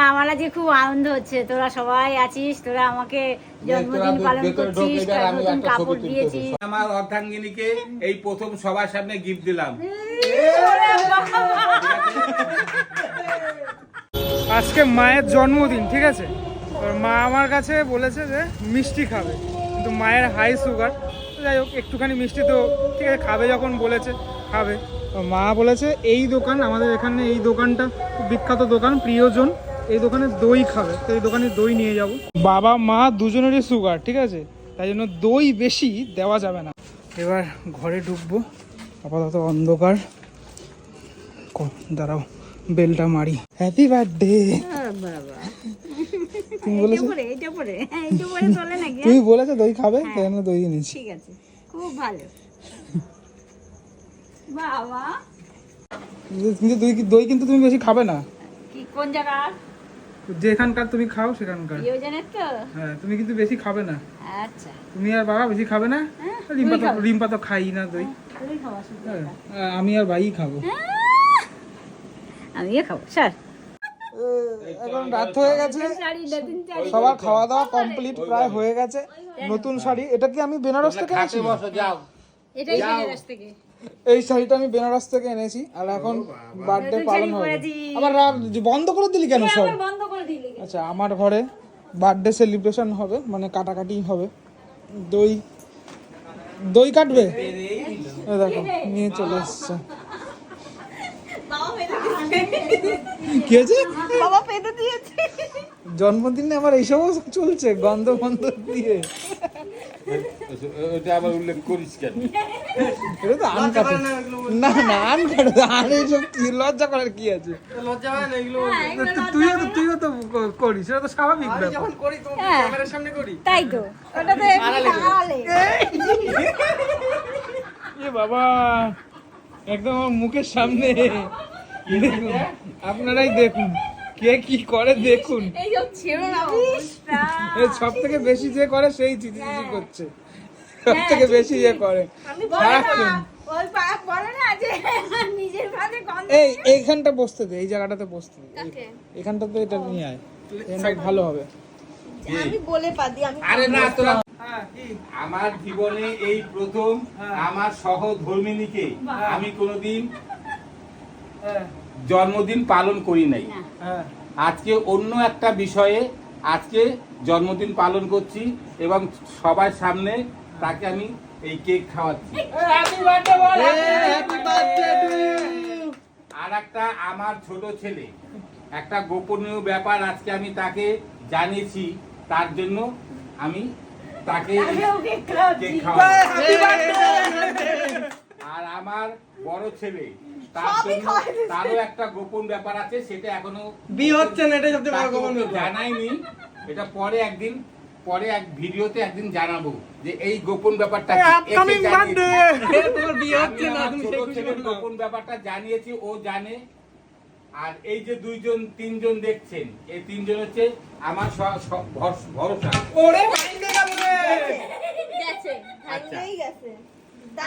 না আমার আজকে খুব আনন্দ হচ্ছে। তোরা সবাই আছিস তোরা আমাকে জন্মদিন পালন করছিস আমি নতুন কাপড় দিয়েছিস। আমার অর্ধাঙ্গিনীকে এই প্রথম সবার সামনে গিফট দিলাম। আজকে মায়ের জন্মদিন ঠিক আছে? মা আমার কাছে বলেছে যে মিষ্টি খাবে কিন্তু মায়ের হাই সুগার যাই হোক একটুখানি মিষ্টি তো ঠিক আছে খাবে যখন বলেছে খাবে। তো মা বলেছে এই দোকান আমাদের এখানে এই দোকানটা বিখ্যাত দোকান প্রিয়জন। এই দোকানে দই খাবে তো এই দোকানে দই নিয়ে যাব। বাবা মা দুজনেরই সুগার ঠিক আছে? তাই জন্য দই বেশি দেওয়া যাবে না। এবার ঘরে ঢুকবো। আপাতত অন্ধকার। দাঁড়াও বেলটা মারি। হ্যাপি বার্থডে তুমি বলেছ? হ্যাঁ তুমি বলেছ দই খাবে তাই জন্য দই এনেছি ঠিক আছে খুব ভালো। বাবা। কিন্তু- দই কিন্তু তুমি বেশি খাবে না। কোন জায়গা যেখানকার তুমি খাও সেখানকার। তো হ্যাঁ তুমি কিন্তু বেশি খাবে না। আচ্ছা। তুমি আর বাবা বেশি খাবে না? হ্যাঁ, রিম্পা তো। রিম্পা তো খাই না দই খাওয়া শুধু হ্যাঁ, আমি আর ভাই খাব। আমিও খাব স্যার। এখন রাত হয়ে গেছে। সবার খাওয়া দাওয়া কমপ্লিট প্রায় হয়ে গেছে। নতুন শাড়ি এটা কি আমি বেনারস থেকে এনেছি? যাও। এটাই বেনারস থেকে। এই শাড়িটা আমি বেনারস থেকে এনেছি আর এখন বার্থডে পালন হবে। পরেছি। আবার রাত বন্ধ করে দিলি কেন সব? আবার বন্ধ করে দিলে আচ্ছা আমার ঘরে বার্থডে সেলিব্রেশন হবে মানে কাটাকাটি হবে। দই দই কাটবে? দেখো নিয়ে চলে এসছে। কি হয়েছে? বাবা পেতে দিয়েছে। জন্মদিনে আমার এইসবও চলছে গন্ধ বন্ধ দিয়ে। ওটা আবার উল্লেখ করিস কেন? এটা তো না না আন কাটে আর এইসব কি লজ্জা করার কি আছে? লজ্জা হয় না এগুলো তুইও তো তুইও তো করিস সেটা তো স্বাভাবিক ব্যাপার। যখন করি তো হ্যাঁ। ক্যামেরার সামনে করি। তাই তো। ওটা তো আড়ালে। এ বাবা একদম আমার মুখের সামনে। আপনারাই দেখুন। কে কি করে দেখুন। সব থেকে বেশি যে করে সেই চিচি চিচি করছে। সব থেকে বেশি যে করে। আমি বলে না, সারাক্ষণ। ওই পা- বলে না যে নিজের ভাতে গন্ধ এই এইখানটা বসতে দে এই জায়গাটাতে বসতে দে। এখানটাতে এটা নিয়ে আয়। এটা ভালো হবে। আমি বলে পাদি আমি আরে না তোরা হ্যাঁ আমার জীবনে এই প্রথম হ্যাঁ। আমার সহধর্মিনীকে আমি কোনোদিন হ্যাঁ। জন্মদিন পালন করি নাই। হ্যাঁ। আজকে অন্য একটা বিষয়ে আজকে জন্মদিন পালন করছি এবং সবার সামনে তাকে আমি এই কেক খাওয়াচ্ছি। হ্যাপি বার্থডে বল হ্যাপি বার্থডে আর একটা আমার ছোট ছেলে একটা গোপনীয় ব্যাপার আজকে আমি তাকে জানিয়েছি তার জন্য আমি তাকে কেক খাওয়াচ্ছি। কেক খাওয়াবো। হ্যাপি বার্থডে আর আমার বড় ছেলে সবই খাওয়াই দিচ্ছে। তারও একটা গোপন ব্যাপার আছে সেটা এখনও বিয়ে হচ্ছে না এটাই সবচেয়ে বড় গোপন ব্যাপার। জানাইনি এটা পরে একদিন পরে এক ভিডিওতে একদিন জানাব যে এই গোপন ব্যাপারটা আপকামিং জানিয়েছি। বার্থডে তোমার বিয়ে হচ্ছে না তুমি সেই। গোপন ব্যাপারটা জানিয়েছি ও জানে আর এই যে দুইজন তিনজন দেখছেন এই তিনজন হচ্ছে আমার ভরসা ওরে আচ্ছা।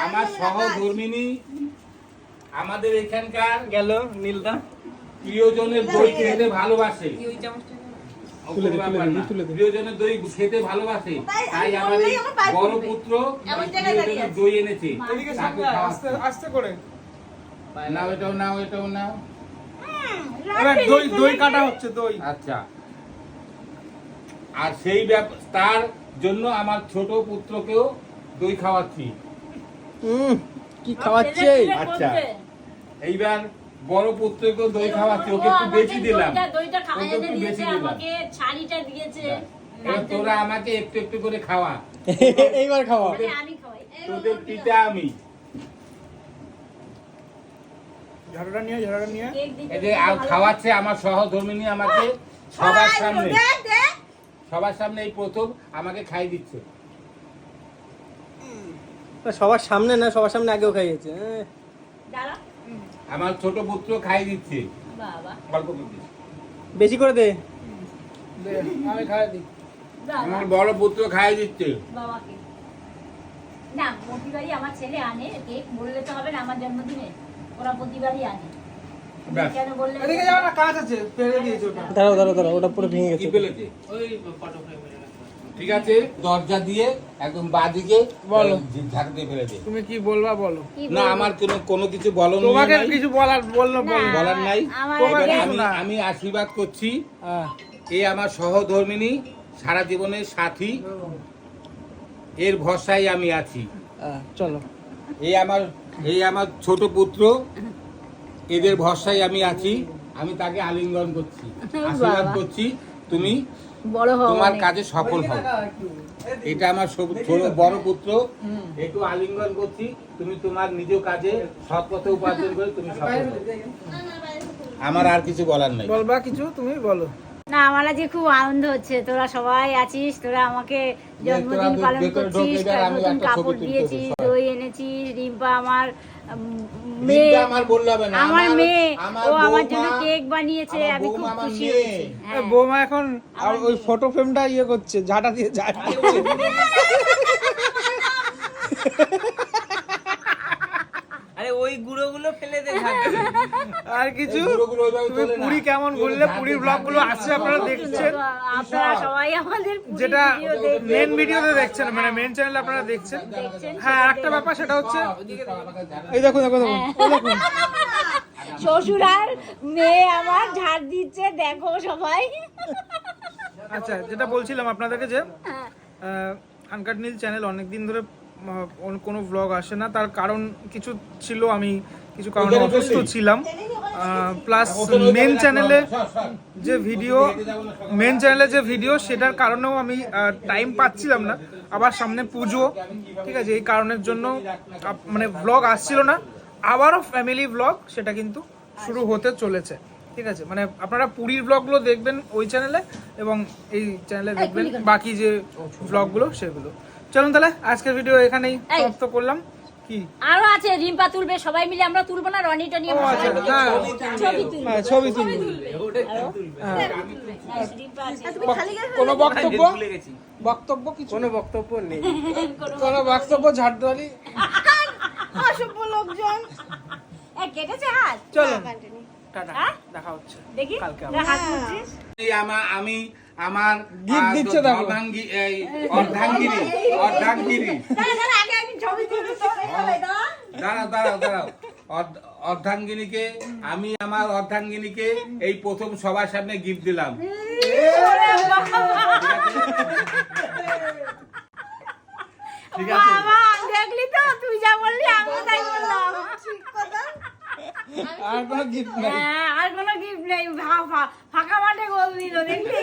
আমার সহধর্মিনী আমাদের এখানকার গেল নীলদা। প্রিয়জনের দই খেতে ভালোবাসে। প্রিয়জনের দই খেতে ভালোবাসে। তাই আমাদের বড় পুত্র। দই এনেছে। আস্তে করে। নাও এটাও নাও এটাও নাও। দই দই কাটা হচ্ছে দই। আচ্ছা। আর সেই ব্যাপ- তার জন্য আমার ছোট পুত্রকেও দই খাওয়াচ্ছি। হুম কি খাওয়াচ্ছে? আচ্ছা। এইবার বড় পুত্রকেও দই খাওয়াচ্ছি ওকে একটু আমাকে বেশি দিলাম দইটা- দইটা খাওয়া ওকে একটু এনে বেশি দিয়েছে, দিলাম আমাকে ছাড়িটা দিয়েছে। তোরা আমাকে একটু একটু করে খাওয়া এইবার খাওয়া আমি খাওয়াই। তোদের পিতা আমি ঝাড়ুটা নিয়ে ঝাড়ুটা নিয়ে এই যে আর খাওয়াচ্ছে আমার সহধর্মিনী আমাকে সবার সামনে মিলে, দেখ, দেখ। সবার সামনে এই প্রথম আমাকে খাই দিচ্ছে সবার সামনে না সবার সামনে আগেও খাইয়েছে হ্যাঁ। দাঁড়া। আমার ছোট পুত্র খাই দিচ্ছে। বেশি করে দে। দে, আমি খাই দিই। আমার বড় পুত্র খাই দিচ্ছে। বাবাকে। না প্রতিবারই আমার ছেলে আনে কেক বললে তো হবে না আমার জন্মদিনে। ওরা প্রতিবারই আনে। কেন বললে এদিকে যাও না কাজ আছে ফেলে দিয়েছে ওটা। দাঁড়াও দাঁড়াও দাঁড়াও ওটা পুরো ভেঙে গেছে। ঠিক আছে? দরজা দিয়ে একদম বাদিকে বলো। ঝাঁক দিয়ে ফেলে দে। তুমি কি বলবা বলো? না আমার কোনো কোনো কিছু বলো তোমাকে কিছু বলার বলল বলার নাই। আমি আশীর্বাদ করছি। হ্যাঁ। এ আমার সহধর্মিনী সারা জীবনের সাথী। এর ভরসায় আমি আছি। হ্যাঁ, চলো। এই আমার এই আমার ছোট পুত্র। এদের ভরসায় আমি আছি। আমি তাকে আলিঙ্গন করছি। আশীর্বাদ করছি। তুমি বড় হও তোমার কাজে সফল হও। এটা আমার বড় পুত্র। একটু আলিঙ্গন করছি। তুমি তোমার নিজ কাজে সৎ পথে উপার্জন করে তুমি সফল আমার আর কিছু বলার নাই। বলবা কিছু তুমি বলো। না আমার আজকে খুব আনন্দ হচ্ছে। তোরা সবাই আছিস তোরা আমাকে জন্মদিন পালন করছিস নতুন কাপড় দিয়েছিস দই এনেছিস রিম্পা আমার মেয়ে। আমার মেয়ে। আমার ও আমার জন্য কেক বানিয়েছে আমি খুব খুশি হয়েছি। হ্যাঁ। বৌমা এখন আর ওই ফটো ফ্রেমটা ইয়ে করছে ঝাঁটা দিয়ে ঝাঁটা ওই গুঁড়োগুলো ফেলে দে আর কিছু? তুমি। পুরী কেমন ঘুরলে? পুরীর দিয়ে ব্লগগুলো ঝাঁট আসছে আপনারা দেখছেন? আপনারা সবাই আমাদের যেটা মেন ভিডিওতে দেখছেন মানে মেন চ্যানেলে আপনারা দেখছেন। হ্যাঁ একটা ব্যাপার সেটা হচ্ছে এই দেখুন দেখুন দেখুন এই দেখুন। শ্বশুর আর মেয়ে আমার ঝাড় দিচ্ছে দেখো সবাই। আচ্ছা যেটা বলছিলাম আপনাদেরকে যে হ্যাঁ। আনকাট নীল চ্যানেল অনেক দিন ধরে কোনো ব্লগ আসে না। তার কারণ কিছু ছিল আমি কিছু কারণে অসুস্থ ছিলাম। প্লাস মেন চ্যানেলে যে ভিডিও মেন চ্যানেলে যে ভিডিও সেটার কারণেও আমি টাইম পাচ্ছিলাম না। আবার সামনে পুজো। ঠিক আছে এই কারণের জন্য মানে ব্লগ আসছিল না। আবারও ফ্যামিলি ব্লগ সেটা কিন্তু শুরু হতে চলেছে। ঠিক আছে মানে আপনারা পুরীর ব্লগগুলো দেখবেন ওই চ্যানেলে এবং এই চ্যানেলে দেখবেন। বাকি যে ব্লগগুলো সেগুলো। চলুন তাহলে আজকের ভিডিও এখানেই এই। সমাপ্ত করলাম। কি? আরও আছে রিম্পা তুলবে সবাই মিলে আমরা তুলবো না রনি টনি আচ্ছা হ্যাঁ ছবি তুলবো। হ্যাঁ ছবি তুলবো। হ্যাঁ রিম্পা আছে। কোনো বক্তব্য? বক্তব্য কিছু? কোনো বক্তব্য নেই। কোনো বক্তব্য ঝাড় অসভ্য লোকজন। কেটেছে হাত? চলো টাটা হ্যাঁ? দেখা হচ্ছে। দেখি কালকে আমা- আমি আমার আহ, দিচ্ছে দেখো। অর্ধাঙ্গি এই অর্ধাঙ্গিনী অর্ধাঙ্গিনী দাঁড়া, দাঁড়া, আগে আমি ছবি তুলবো তো, এই দাঁড়া, দাঁড়া। দাঁড়াও দাঁড়াও দাঁড়াও অর্ধাঙ্গিনীকে আমি আমার অর্ধাঙ্গিনীকে এই প্রথম সবার সামনে গিফট দিলাম ঠিক আছে দেখলি তো তুই যা বললি আমিও তাই বললাম আর কোনো গিফট নাই। হ্যাঁ আর কোনো গিফট নেই ফাঁকা মাঠে গোল দিল দেখলি?